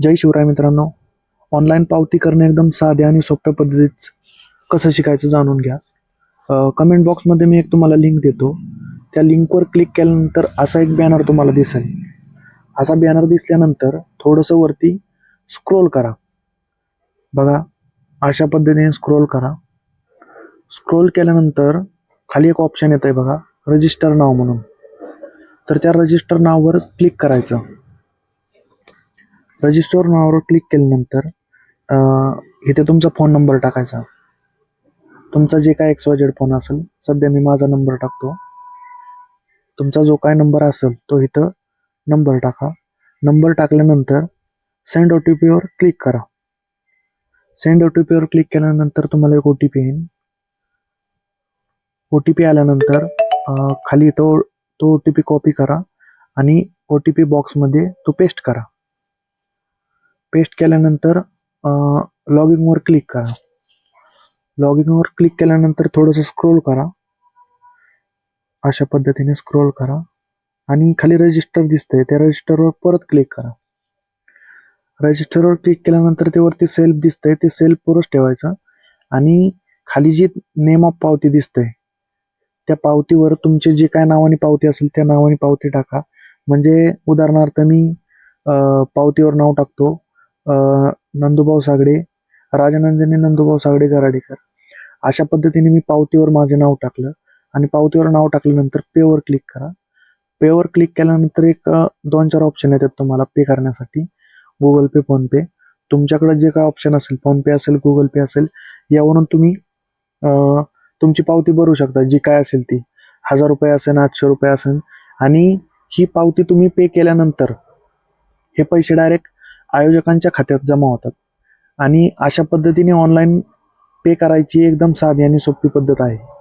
जय शिवराय मित्रांनो. ऑनलाईन पावती करणे एकदम साध्या आणि सोप्या पद्धतीत कसं शिकायचं जाणून घ्या. कमेंट बॉक्समध्ये मी एक तुम्हाला लिंक देतो. त्या लिंकवर क्लिक केल्यानंतर असा एक बॅनर तुम्हाला दिसेल. असा बॅनर दिसल्यानंतर थोडंसं वरती स्क्रोल करा. बघा अशा पद्धतीने स्क्रोल करा. स्क्रोल केल्यानंतर खाली एक ऑप्शन येतं आहे बघा रजिस्टर नाव म्हणून. तर त्या रजिस्टर नावावर क्लिक करायचं. रजिस्टर नावावर क्लिक केल्यानंतर इथे तुमचा फोन नंबर टाकायचा. तुमचा जे काय एक्स वाय जेड फोन असेल सध्या मी माझा नंबर टाकतो. तुमचा जो काय नंबर असेल तो इथं नंबर टाका. नंबर टाकल्यानंतर सेंड ओ टी पीवर क्लिक करा. सेंड ओ टी पीवर क्लिक केल्यानंतर तुम्हाला एक ओ टी पी येईल. ओ टी पी आल्यानंतर खाली तो तो ओ टी पी कॉपी करा आणि ओ टी पी बॉक्समध्ये तो पेस्ट करा. पेस्ट केल्यानंतर लॉग इनवर क्लिक करा. लॉग इनवर क्लिक केल्यानंतर थोडंसं स्क्रोल करा. अशा पद्धतीने स्क्रोल करा. आणि खाली रजिस्टर दिसतंय त्या रजिस्टरवर परत क्लिक करा. रजिस्टरवर क्लिक केल्यानंतर ते वरती सेल्फ दिसतंय ते सेल्फ पुरच ठेवायचं. आणि खाली जी नेम ऑफ पावती दिसतंय त्या पावतीवर तुमचे जे काय नावाने पावती असेल त्या नावाने पावती टाका. म्हणजे उदाहरणार्थ मी पावतीवर नाव टाकतो. नंदुभाऊ सागडे राजनंदिनी नंदुभाऊ सागडे गराडेकर अशा पद्धतीने मी पावतीवर माझे नाव टाकलं आणि पावतीवर नाव टाकल्यानंतर पेवर क्लिक करा. पेवर क्लिक केल्यानंतर एक दोन चार ऑप्शन येतात तुम्हाला पे करण्यासाठी. गुगल पे फोनपे तुमच्याकडे जे काय ऑप्शन असेल फोनपे असेल गुगल पे असेल यावरून तुम्ही तुमची पावती भरू शकता. जी काय असेल ती. हजार रुपये असेल आठशे रुपये असेल. आणि ही पावती तुम्ही पे केल्यानंतर हे पैसे डायरेक्ट आयोजकांच्या खात्यात जमा होतात. आणि अशा पद्धतीने ऑनलाईन पे करायची एकदम साधी आणि सोपी पद्धत आहे.